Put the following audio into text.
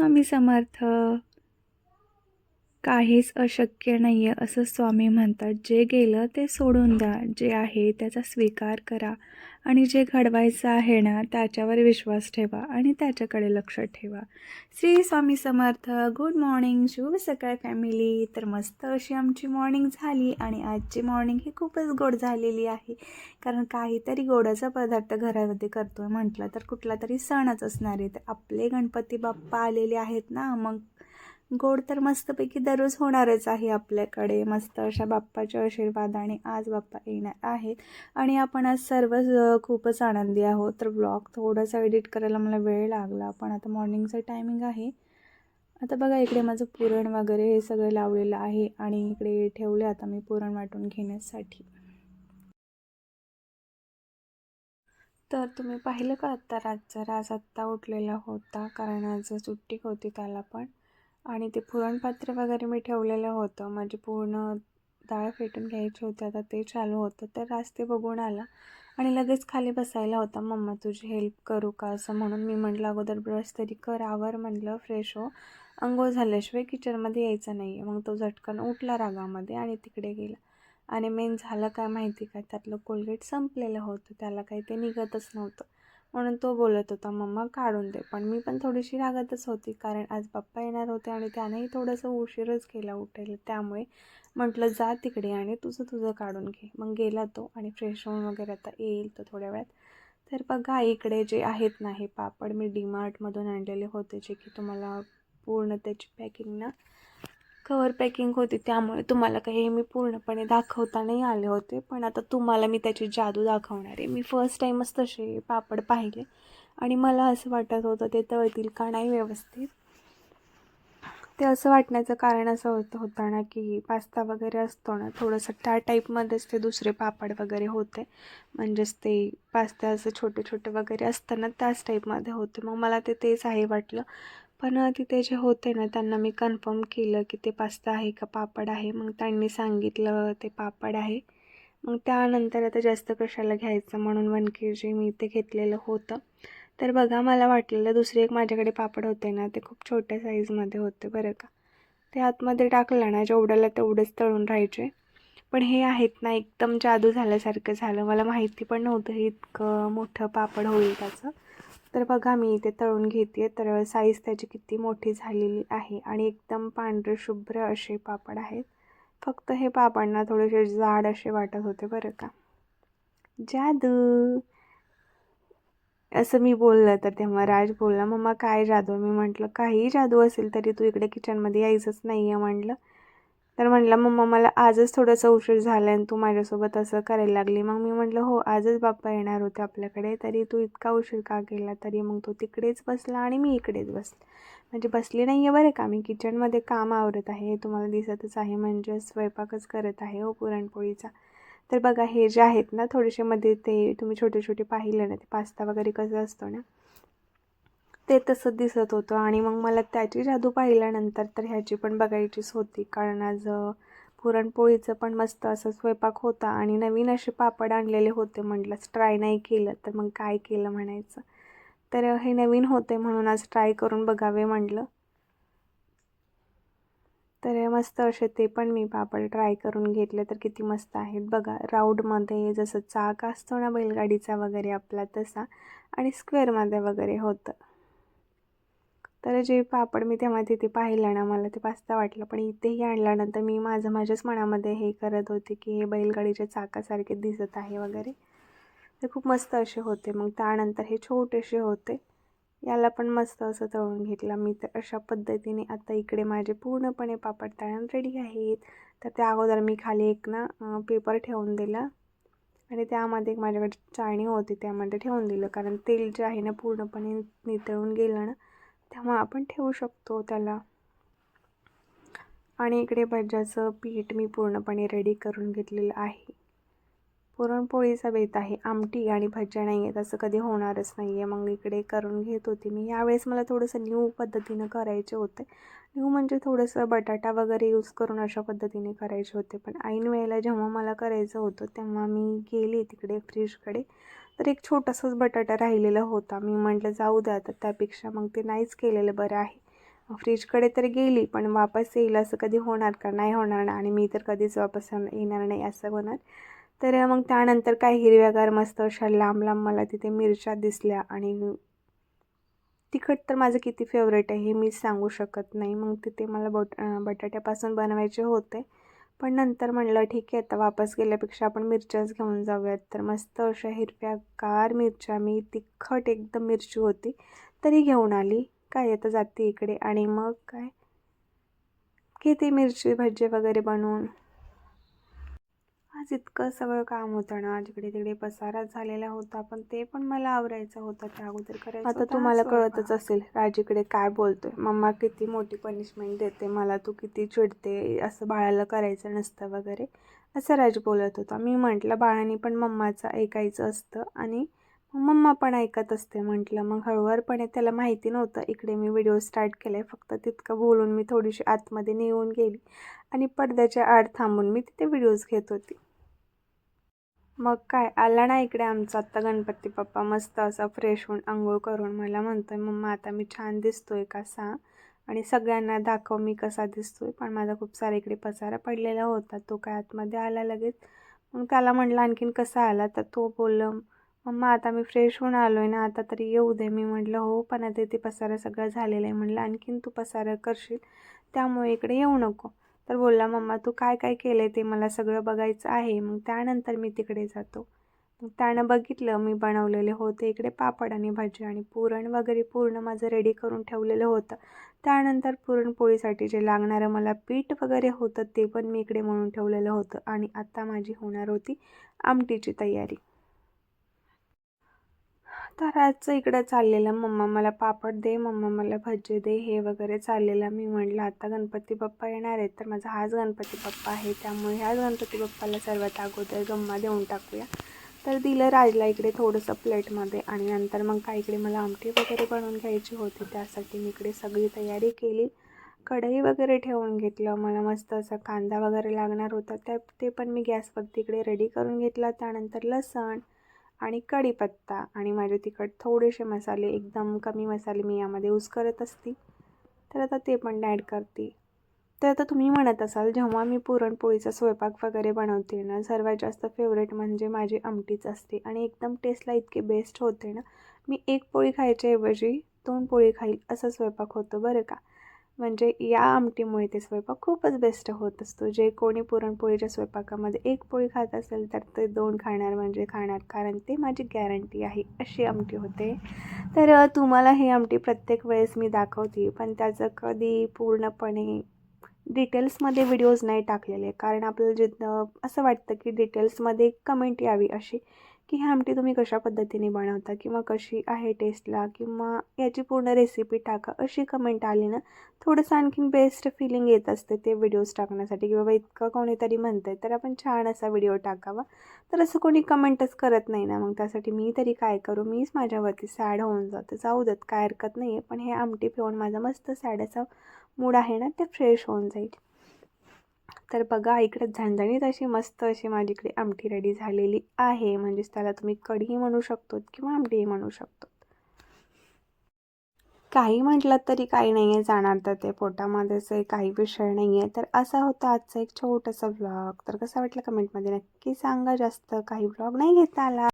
स्वामी समर्थ. काहीच अशक्य नाही आहे असं स्वामी म्हणतात. जे गेलं ते सोडून द्या. जे आहे त्याचा स्वीकार करा. आणि जे घडवायचं आहे ना त्याच्यावर विश्वास ठेवा आणि त्याच्याकडे लक्ष ठेवा. श्री स्वामी समर्थ गुड मॉर्निंग शुभ सकाळ फॅमिली तर मस्त अशी आमची मॉर्निंग झाली आणि आजची मॉर्निंग ही खूपच गोड झालेली आहे. कारण काहीतरी गोडाचा पदार्थ घरामध्ये करतो आहे म्हटलं तर कुठला तरी सणच असणार आहे. तर आपले गणपती बाप्पा आलेले आहेत ना मग गोड तर मस्तपैकी दररोज होणारच आहे आपल्याकडे. मस्त अशा बाप्पाच्या आशीर्वादाने आज बाप्पा येणार आहेत. आणि आपण आज सर्व खूपच आनंदी आहोत. तर ब्लॉग थोडासा एडिट करायला मला वेळ लागला. पण आता मॉर्निंगचं टायमिंग आहे. आता बघा इकडे माझं पुरण वगैरे हे सगळं लावलेलं आहे. आणि इकडे ठेवले आता मी पुरण वाटून घेण्यासाठी. तर तुम्ही पाहिलं का? आत्ता रातचा राज आत्ता उठलेला होता. कारण आज सुट्टी होती त्याला पण. आणि ते पुरणपात्र वगैरे मी ठेवलेलं होतं. म्हणजे पूर्ण डाळ फेटून घ्यायची होती. आता ते चालू होतं. तर राज ते बघून आला. आणि लगेच खाली बसायला होता मम्मा तुझी हेल्प करू का? असं म्हणून मी म्हटलं अगोदर ब्रश तरी कर आवर म्हटलं फ्रेश हो. अंघोळ झाल्याशिवाय किचनमध्ये यायचं नाही आहे मग तो झटकन उठला रागामध्ये आणि तिकडे गेला. आणि मेन झालं काय माहिती का? त्यातलं कोलगेट संपलेलं होतं. त्याला काही ते निघतच नव्हतं. म्हणून तो बोलत होता मम्मा काढून दे. पण मी पण थोडीशी रागतच होती कारण आज पप्पा येणार होते आणि त्यानेही थोडंसं उशीरच केला उठायला त्यामुळे म्हटलं जा तिकडे आणि तुझं तुझं काढून घे. मग गेला तो आणि फ्रेश होऊन वगैरे आता येईल तो थोड्या वेळात. तर बघा इकडे जे आहेत ना हे पापड मी डीमार्टमधून आणलेले होते जे की तुम्हाला पूर्ण त्याची पॅकिंग ना कवर पॅकिंग होती त्यामुळे तुम्हाला काही मी पूर्णपणे दाखवता नाही आले होते. पण आता तुम्हाला मी त्याची जादू दाखवणार आहे. मी फर्स्ट टाईमच तसे पापड पाहिले. आणि मला असं वाटत होतं ते तळतील का नाही व्यवस्थित. ते असं वाटण्याचं कारण असं होतं होतं ना की पास्ता वगैरे असतो ना थोडंसं त्या टाईपमध्येच ते दुसरे पापड वगैरे होते. म्हणजेच ते पास्ता असं छोटे छोटे वगैरे असतं ना त्याच टाईपमध्ये होते. मग मला ते तेच आहे वाटलं. पण तिथे जे होते ना त्यांना मी कन्फर्म केलं की ते पास्ता आहे का पापड आहे. मग त्यांनी सांगितलं ते पापड आहे. मग त्यानंतर आता जास्त कशाला घ्यायचं म्हणून वन के जी मी ते घेतलेलं होतं. तर बघा मला वाटलेलं दुसरे एक माझ्याकडे पापड होते ना ते खूप छोट्या साईजमध्ये होते बरं का. ते आतमध्ये टाकलं ना जेवढ्याला तेवढेच तळून राहायचे. पण हे आहेत ना एकदम जादू झाल्यासारखं झालं. मला माहिती पण नव्हतं हे इतकं मोठं पापड होईल त्याचं. तर बघा मी इथे तळून घेते तर साईज त्याची किती मोठी झालेली आहे आणि एकदम पांढरे शुभ्र असे पापड आहेत. फक्त हे पापडना थोडेसे जाड असे वाटत होते बरं का. जादू. असं मी बोललं तर तेव्हा राज बोलला मम्मा काय जादू? मी म्हटलं काही जादू असेल तरी तू इकडे किचनमध्ये यायचंच नाही आहे म्हटलं तर म्हटलं मम्मा मला आजच थोडंसं उशीर झाला आणि तू माझ्यासोबत असं करायला लागली. मग मी म्हटलं हो आजच बाप्पा येणार होते आपल्याकडे तरी तू इतका उशीर का केला? तरी मग तो तिकडेच बसला आणि मी इकडेच बसले. म्हणजे बसली नाही आहे बरं का मी किचनमध्ये काम आवरत आहे तुम्हाला दिसतच आहे म्हणजे स्वयंपाकच करत आहे हो पुरणपोळीचा. तर बघा हे जे आहेत ना थोडेसे मध्ये ते तुम्ही छोटे छोटे पाहिलं ना ते पास्ता वगैरे कसं असतो ना ते तसं दिसत होतं. आणि मग मला त्याची जादू पाहिल्यानंतर तर ह्याची पण बघायचीच होती. कारण आज पुरणपोळीचं पण मस्त असं स्वयंपाक होता आणि नवीन असे पापड आणलेले होते म्हटलंच ट्राय नाही केलं तर मग काय केलं? म्हणायचं. तर हे नवीन होते म्हणून आज ट्राय करून बघावे म्हटलं. तर मस्त असे ते पण मी पापड ट्राय करून घेतले. तर किती मस्त आहेत बघा. राऊंडमध्ये जसं चाक असतो ना बैलगाडीचा वगैरे आपला तसा. आणि स्क्वेअरमध्ये वगैरे होतं. तर जे पापड मी तेव्हा तिथे पाहिलं ना मला ते पास्ता वाटलं. पण इथेही आणल्यानंतर मी माझं माझ्याच मनामध्ये हे करत होते की हे बैलगाडीच्या चाकासारखे दिसत आहे वगैरे. ते खूप मस्त असे होते. मग त्यानंतर हे छोटेसे होते. याला पण मस्त असं तळून घेतलं. मी तर अशा पद्धतीने आता इकडे माझे पूर्णपणे पापड तळण रेडी आहेत. तर त्या अगोदर मी खाली एक ना पेपर ठेवून दिला. आणि त्यामध्ये एक माझ्याकडे चाळणी होती त्यामध्ये ठेवून दिलं. कारण तेल जे आहे ना पूर्णपणे नितळून गेलं ना तेव्हा आपण ठेवू शकतो त्याला. आणि इकडे भज्याचं पीठ मी पूर्णपणे रेडी करून घेतलेलं आहे. पुरणपोळीचा बेत आहे. आमटी आणि भज्या नाही आहेत असं कधी होणारच नाही आहे मग इकडे करून घेत होते मी. यावेळेस मला थोडंसं न्यू पद्धतीनं करायचे होते. न्यू म्हणजे थोडंसं बटाटा वगैरे यूज करून अशा पद्धतीने करायचे होते. पण ऐन वेळेला जेव्हा मला करायचं होतं तेव्हा मी गेले तिकडे फ्रीजकडे तर एक छोटासाच बटाटा राहिलेला होता. मी म्हटलं जाऊ द्या तर त्यापेक्षा मग ते नाहीच केलेलं बरं आहे. फ्रीजकडे तर गेली पण वापस येईल असं कधी होणार का? नाही होणार ना. आणि मी तर कधीच वापस येणार नाही असं होणार तर मग त्यानंतर काय हिरव्यागार मस्त अशा लांब लांब मला तिथे मिरच्या दिसल्या. आणि तिखट तर माझं किती फेवरेट आहे हे मी सांगू शकत नाही. मग तिथे मला बट बटाट्यापासून बनवायचे होते. पण नंतर म्हणलं ठीक आहे आता वापस गेल्यापेक्षा आपण मिरच्याच घेऊन जाऊयात. तर मस्त अशा हिरव्यागार मिरच्या मी तिखट एकदम मिरची होती तरी घेऊन आली. काय आता जाते इकडे. आणि मग काय? किती मिरची भजी वगैरे बनवून? आज इतकं सगळं काम होतं ना आज इकडे तिकडे पसारा झालेला होता पण ते पण मला आवरायचं होतं. त्या अगोदर करायचं आता तुम्हाला कळतच असेल राजीकडे काय बोलतोय. मम्मा किती मोठी पनिशमेंट देते मला तू किती चिडते असं बाळाला करायचं नसतं वगैरे. असं राज बोलत होता. मी म्हटलं बाळाने पण मम्माचं ऐकायचं असतं आणि मग मम्मा पण ऐकत असते म्हटलं. मग हळूवारपणे त्याला माहिती नव्हतं. इकडे मी व्हिडिओ स्टार्ट केला आहे फक्त तितकं बोलून मी थोडीशी आतमध्ये नेऊन गेली आणि पडद्याच्या आड थांबून मी तिथे व्हिडिओज घेत होती. मग काय? आला ना इकडे आमचा आत्ता गणपती बाप्पा. मस्त असा फ्रेश होऊन आंघोळ करून मला म्हणतो आहे मम्मा आता मी छान दिसतो का सांग आणि सगळ्यांना दाखव मी कसा दिसतो आहे पण माझा खूप सारा इकडे पसारा पडलेला होता. तो काय आतमध्ये आला लगेच. मग त्याला म्हटलं आणखीन कसा आला? तर तो बोललं मम्मा आता मी फ्रेश होऊन आलो आहे ना. आता तरी येऊ दे. मी म्हटलं हो पण आता इथे पसारा सगळा झालेला आहे. म्हटलं आणखीन तू पसारा करशील त्यामुळे इकडे येऊ नको. तर बोलला मम्मा तू काय काय केलं आहे ते मला सगळं बघायचं आहे. मग त्यानंतर मी तिकडे जातो. मग त्यानं बघितलं मी बनवलेले होते इकडे पापड आणि भाजी आणि पुरण वगैरे पूर्ण माझं रेडी करून ठेवलेलं होतं. त्यानंतर पुरणपोळीसाठी जे लागणारं मला पीठ वगैरे होतं ते पण मी इकडे म्हणून ठेवलेलं होतं आणि आत्ता माझी होणार होती आमटीची तयारी. तर आजचं इकडं चाललेलं. मम्मा मला पापड दे मम्मा मला भजे दे हे वगैरे चाललेलं. मी म्हटलं आता गणपती बाप्पा येणार आहेत. तर माझा हाच गणपती बाप्पा आहे. त्यामुळे ह्याच गणपती बाप्पाला सर्वात अगोदर गम्मा देऊन टाकूया. तर दिलं राजला इकडे थोडंसं प्लेटमध्ये आणि नंतर मग काय इकडे मला आमटी वगैरे बनवून घ्यायची होती. त्यासाठी मी इकडे सगळी तयारी केली. कढई वगैरे ठेवून घेतलं. मला मस्त असं कांदा वगैरे लागणार होता. त्या ते पण मी गॅसवरती इकडे रेडी करून घेतला. त्यानंतर लसण आणि कढीपत्ता आणि माझे तिखट थोडेसे मसाले एकदम कमी मसाले मी यामध्ये यूज करत असते. तर आता ते पण ॲड करते. तर आता तुम्ही म्हणत असाल जेव्हा मी पुरणपोळीचा स्वयंपाक वगैरे बनवते ना सर्वात जास्त फेवरेट म्हणजे माझी आमटीच असते आणि एकदम टेस्टला इतके बेस्ट होते ना मी एक पोळी खायच्याऐवजी दोन पोळी खाईल असा स्वयंपाक होतो बरं का? म्हणजे या आमटीमुळे ते स्वयंपाक खूपच बेस्ट होत असतो. जे कोणी पुरणपोळीच्या स्वयंपाकामध्ये एक पोळी खात असेल तर ते दोन खाणार म्हणजे खाणार. कारण ते माझी गॅरंटी आहे अशी आमटी होते. तर तुम्हाला ही आमटी प्रत्येक वेळेस मी दाखवते पण त्याचं कधी पूर्णपणे डिटेल्समध्ये व्हिडिओज नाही टाकलेले. कारण आपल्याला जिथं असं वाटतं की डिटेल्समध्ये कमेंट यावी अशी. की ही आमटी तुम्ही कशा पद्धतीने बनवता किंवा कशी आहे टेस्टला किंवा याची पूर्ण रेसिपी टाका अशी कमेंट आली ना थोडंसं आणखीन बेस्ट फिलिंग येत असते ते व्हिडिओज टाकण्यासाठी. की बाबा इतकं कोणीतरी म्हणतं आहे तर आपण छान असा व्हिडिओ टाकावा. तर असं कोणी कमेंटच करत नाही ना मग त्यासाठी मी तरी काय करू? मीच माझ्यावरती सॅड होऊन जाते. जाऊ देत काय हरकत नाही आहे पण हे आमटी पिऊन माझा मस्त सॅड असा मूड आहे ना ते फ्रेश होऊन जाईल. तर बघा इकडे झणझणीत अशी मस्त अशी माझी इकडे आमटी रेडी झालेली आहे. म्हणजेच त्याला तुम्ही कढी म्हणू शकतो किंवा आमटीही म्हणू शकतो काही म्हटलं तरी काही नाही आहे जाणार तर ते पोटामध्येच काही विषय नाही आहे तर असा होता आजचा एक छोटासा व्लॉग तर कसा वाटला कमेंटमध्ये नक्की सांगा. जास्त काही व्लॉग नाही घेता आला.